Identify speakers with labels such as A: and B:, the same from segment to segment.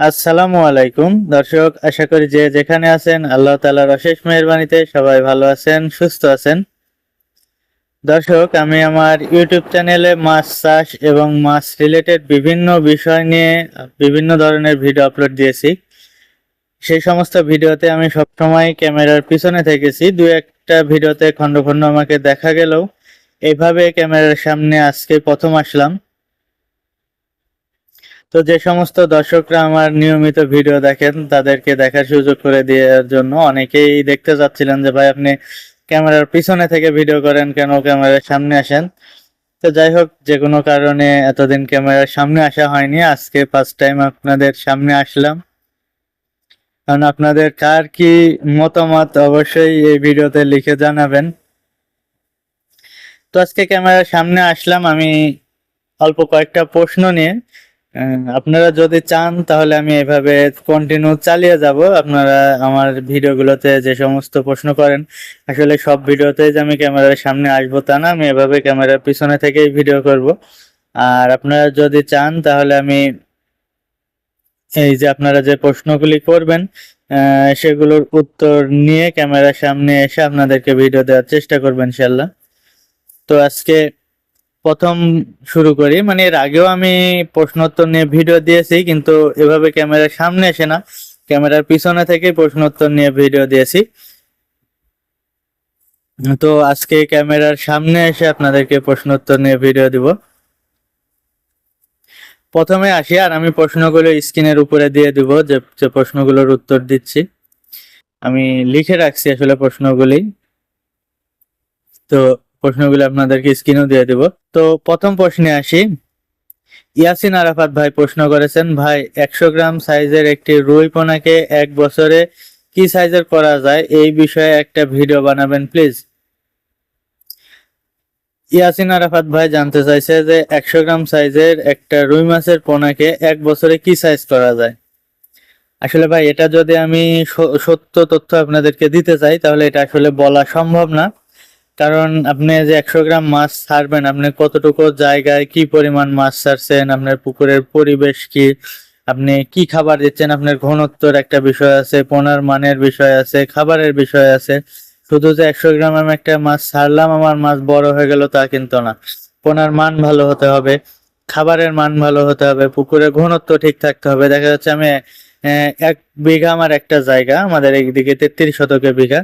A: আসসালামু আলাইকুম। দর্শক, আশা করি যে যেখানে আছেন, আল্লাহ তাআলার অশেষ মেহেরবানিতে সবাই ভালো আছেন, সুস্থ আছেন। দর্শক, আমি আমার ইউটিউব চ্যানেলে মাছ চাষ এবং মাছ রিলেটেড বিভিন্ন বিষয় নিয়ে বিভিন্ন ধরনের ভিডিও আপলোড দিয়েছি। সেই সমস্ত ভিডিওতে আমি সবসময় ক্যামেরার পিছনে থেকেছি। দু একটা ভিডিওতে খন্ড খন্ড আমাকে দেখা গেলেও এইভাবে ক্যামেরার সামনে আজকে প্রথম আসলাম। তো যে সমস্ত দর্শকরা আমার নিয়মিত ভিডিও দেখেন, তাদেরকে দেখার সুযোগ করে দেওয়ার জন্য অনেকেই দেখতে চাচ্ছিলেন যে, ভাই, আপনি ক্যামেরার পিছনে থেকে ভিডিও করেন কেন? ক্যামেরার সামনে আসেন। তো যাই হোক, যে কোনো কারণে এতদিন ক্যামেরার সামনে আসা হয়নি। আজকে ফার্স্ট টাইম আপনাদের সামনে আসলাম। কারণ আপনাদের কার কি মতামত অবশ্যই এই ভিডিওতে লিখে জানাবেন। তো আজকে ক্যামেরার সামনে আসলাম আমি অল্প কয়েকটা প্রশ্ন নিয়ে। আপনারা যদি চান, তাহলে আমি এভাবে কন্টিনিউ চালিয়ে যাব। আপনারা আমার ভিডিওগুলোতে যে সমস্ত প্রশ্ন করেন, আসলে সব ভিডিওতে যে আমি ক্যামেরার সামনে আসব তা না, আমি এভাবে ক্যামেরার পিছনে থেকেই ভিডিও করব। আর আপনারা যদি চান, তাহলে আমি এই যে আপনারা যে প্রশ্নগুলি করবেন সেগুলোর উত্তর নিয়ে ক্যামেরার সামনে এসে আপনাদেরকে ভিডিও দেওয়ার চেষ্টা করবেন ইনশাল্লাহ তো আজকে প্রথম শুরু করি। মানে এর আগেও আমি প্রশ্নোত্তর নিয়ে ভিডিও দিয়েছি, কিন্তু এভাবে ক্যামেরার সামনে এসে না। ক্যামেরার পিছনে থেকে প্রশ্নোত্তর নিয়ে ভিডিও দিয়েছি। তো আজকে ক্যামেরার সামনে এসে আপনাদেরকে প্রশ্নোত্তর নিয়ে ভিডিও দিব। প্রথমে আসি আর আমি প্রশ্নগুলো স্ক্রিনের উপরে দিয়ে দিব যে প্রশ্নগুলোর উত্তর দিচ্ছি। আমি লিখে রাখছি আসলে প্রশ্নগুলি। তো প্রশ্নগুলো আপনাদেরকে স্ক্রিনেও দিয়ে দিব। তো প্রথম প্রশ্নে আসি। ইয়াসিন আরাফাত ভাই প্রশ্ন করেছেন, ভাই, একশো গ্রাম সাইজের একটি রুই পোনাকে এক বছরে কি সাইজের করা যায়? এই বিষয়ে একটা ভিডিও বানাবেন, প্লিজ। ইয়াসিন আরাফাত ভাই জানতে চাইছে যে, একশো গ্রাম সাইজের একটা রুই মাছের পোনাকে এক বছরে কি সাইজ করা যায়? আসলে ভাই, এটা যদি আমি সত্য তথ্য আপনাদেরকে দিতে চাই, তাহলে এটা আসলে বলা সম্ভব না। কারণ আপনি যে একশো গ্রাম মাছ ছাড়বেন, আপনি কতটুকু জায়গায় কি পরিমাণ মাছ ছাড়ছেন, আপনার পুকুরের পরিবেশ কি, আপনি কি খাবার দিচ্ছেন, আপনার ঘনত্বর একটা বিষয় আছে, পোনার মানের বিষয় আছে, খাবারের বিষয় আছে। শুধু যে একশো গ্রাম আমি একটা মাছ ছাড়লাম, আমার মাছ বড় হয়ে গেল তা কিন্তু না। পোনার মান ভালো হতে হবে, খাবারের মান ভালো হতে হবে পুকুরের ঘনত্ব ঠিক থাকতে হবে। দেখা যাচ্ছে আমি এক বিঘা আমার একটা জায়গা, আমাদের এইদিকে তেত্রিশ শতকে বিঘা।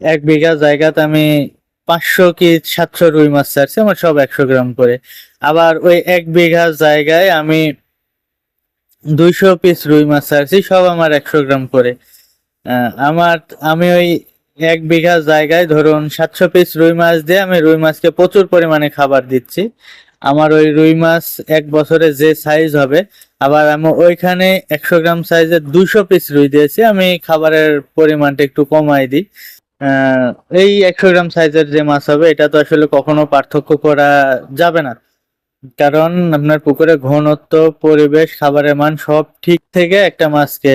A: এক বিঘা জায়গাতে আমি পাঁচশো কি সাতশো রুই মাছ ছাড়ছে, আমার সব একশো গ্রাম করে। আবার ওই এক বিঘা জায়গায় আমি দুইশো পিস রুই মাছ ছাড়ছি, সব আমার একশো গ্রাম করে। আমার, আমি ওই এক বিঘা জায়গায় ধরুন সাতশো পিস রুই মাছ দিয়ে আমি রুই মাছকে প্রচুর পরিমাণে খাবার দিচ্ছি। আমার ওই রুই মাছ এক বছরে যে সাইজ হবে, আবার আমি ওইখানে একশো গ্রাম সাইজের দুশো পিস রুই দিয়েছি, আমি খাবারের পরিমাণটা একটু কমাই দিই। এই একশো গ্রাম সাইজের যে মাছ হবে, এটা তো আসলে কখনো পার্থক্য করা যাবে না। কারণ আপনার পুকুরে ঘনত্ব, পরিবেশ, খাবারের মান সব ঠিক থেকে একটা মাছকে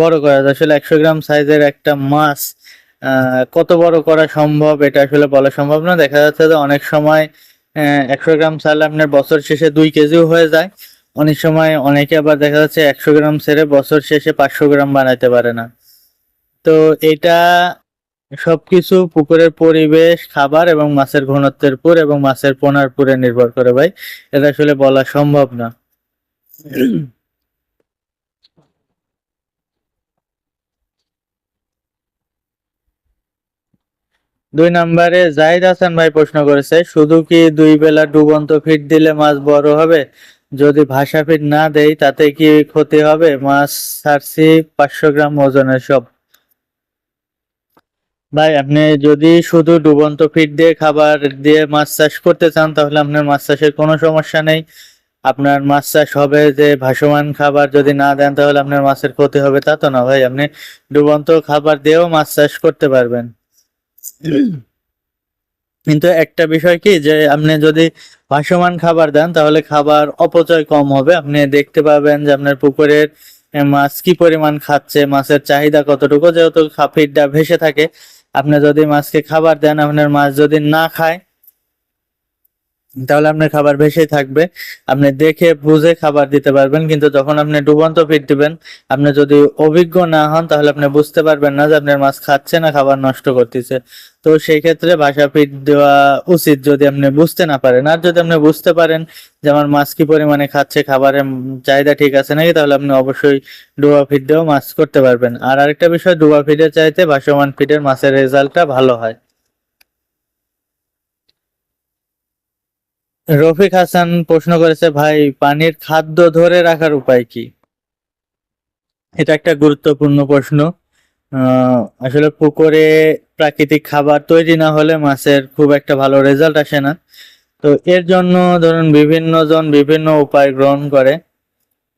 A: বড় করা। আসলে একশো গ্রাম সাইজের একটা মাছ কত বড় করা সম্ভব, এটা আসলে বলা সম্ভব না। দেখা যাচ্ছে যে অনেক সময় একশো গ্রাম ছাড়লে আপনার বছর শেষে দুই কেজিও হয়ে যায়। অনেক সময় অনেকে আবার দেখা যাচ্ছে একশো গ্রাম ছেড়ে বছর শেষে পাঁচশো গ্রাম বানাইতে পারে না। তো এটা সবকিছু পুকুরের পরিবেশ, খাবার এবং মাছের ঘনত্বের উপর এবং মাছের পোনার উপরে নির্ভর করে ভাই। এটা আসলে বলা সম্ভব না। দুই নম্বরে জাহিদ হাসান ভাই প্রশ্ন করেছে, শুধু কি দুই বেলা ডুবন্ত ফিট দিলে মাছ বড় হবে? যদি ভাষা ফিট না দেই, তাতে কি ক্ষতি হবে? মাছ ছাড়ছি পাঁচশো গ্রাম ওজনের সব। ভাই, আপনি যদি শুধু ডুবন্ত ফিড দিয়ে খাবার দিয়ে মাছ চাষ করতে চান, তাহলে আপনার মাছ চাষের কোনো সমস্যা নেই। আপনার মাছ চাষ হবে যে ভাসমান খাবার যদি না দেন, তাহলে আপনার মাছের ক্ষতি হবে। তা তো না ভাই, আপনি ডুবন্ত খাবার দিয়েও মাছ চাষ করতে পারবেন। কিন্তু একটা বিষয় কি, যে আপনি যদি ভাসমান খাবার দেন, তাহলে খাবার অপচয় কম হবে। আপনি দেখতে পাবেন যে আপনার পুকুরের মাছ কি পরিমাণ খাচ্ছে, মাছের চাহিদা কতটুকু? যেহেতু ফিডটা ভেসে থাকে, আপনি যদি মাছকে খাবার দেন, আপনার মাছ যদি না খায় তাহলে আপনার খাবার ভেসেই থাকবে। আপনি দেখে বুঝে খাবার দিতে পারবেন, কিন্তু যখন আপনি ডুবন্ত ফিট দিবেন, আপনি যদি অভিজ্ঞ না হন, তাহলে আপনি বুঝতে পারবেন না যে আপনার মাছ খাচ্ছে না, খাবার নষ্ট করতেছে। তো সেই ক্ষেত্রে বাসা ফিট দেওয়া উচিত যদি আপনি বুঝতে না পারেন। আর যদি আপনি বুঝতে পারেন যে আমার মাছ কি পরিমাণে খাচ্ছে, খাবারের চাহিদা ঠিক আছে নাকি, তাহলে আপনি অবশ্যই ডুবা ফিট দিয়েও মাছ করতে পারবেন। আর আরেকটা বিষয়, ডুবা ফিডের চাইতে ভাসমান ফিডের মাছের রেজাল্টটা ভালো হয়। রফিক হাসান প্রশ্ন করেছে, ভাই, পানির খাদ্য ধরে রাখার উপায় কি? এটা একটা গুরুত্বপূর্ণ প্রশ্ন। আসলে পুকুরে প্রাকৃতিক খাবার তৈরি না হলে মাছের খুব একটা ভালো রেজাল্ট আসে না। তো এর জন্য ধরুন বিভিন্ন জন বিভিন্ন উপায় গ্রহণ করে।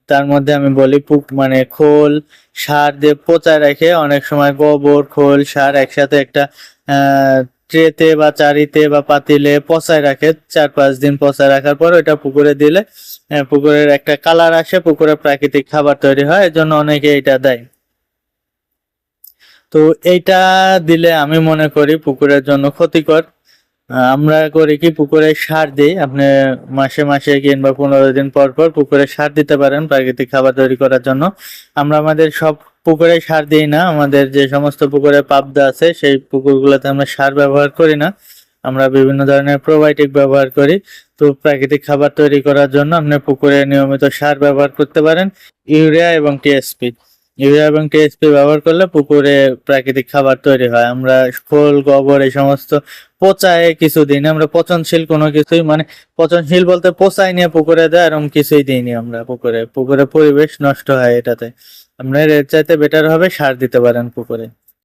A: তার মধ্যে আমি বলি, পুক মানে খোল, সার দিয়ে পচায় রেখে অনেক সময় গোবর, খোল, সার একসাথে একটা ট্রেতে বা চারিতে বা পাতিলে পচায় রাখে, চার পাঁচ দিন পচায় রাখার পর ওইটা পুকুরে দিলে পুকুরের একটা কালার আসে, পুকুরে প্রাকৃতিক খাবার তৈরি হয়, এর জন্য অনেকে এটা দেয়। তো এইটা দিলে আমি মনে করি পুকুরের জন্য ক্ষতিকর। আমরা করি কি পুকুরে সার দিই, আপনি মাসে মাসে কিংবা পনেরো দিন পর পর পুকুরে সার দিতে পারেন প্রাকৃতিক খাবার তৈরি করার জন্য। আমরা আমাদের সব পুকুরে সার দিই না। আমাদের যে সমস্ত পুকুরে পাবদা আছে, সেই পুকুরগুলোতে আমরা সার ব্যবহার করি না। আমরা বিভিন্ন ধরনের প্রোবায়োটিক ব্যবহার করি। তো প্রাকৃতিক খাবার তৈরি করার জন্য আপনি পুকুরে নিয়মিত সার ব্যবহার করতে পারেন। ইউরিয়া এবং টিএসপি ইউরিয়া এবং টিএসপি ব্যবহার করলে পুকুরে প্রাকৃতিক খাবার তৈরি হয়। আমরা খোল, গোবর এই সমস্ত পচায় কিছু দিই না আমরা পচনশীল কোনো কিছুই মানে পচনশীল বলতে পচাই নিয়ে পুকুরে দেয়, এরকম কিছুই দিইনি আমরা পুকুরে। পুকুরে পরিবেশ নষ্ট হয় এটাতে। আপনার এর চাইতে বেটার হবে সার দিতে পারেন পুকুরে।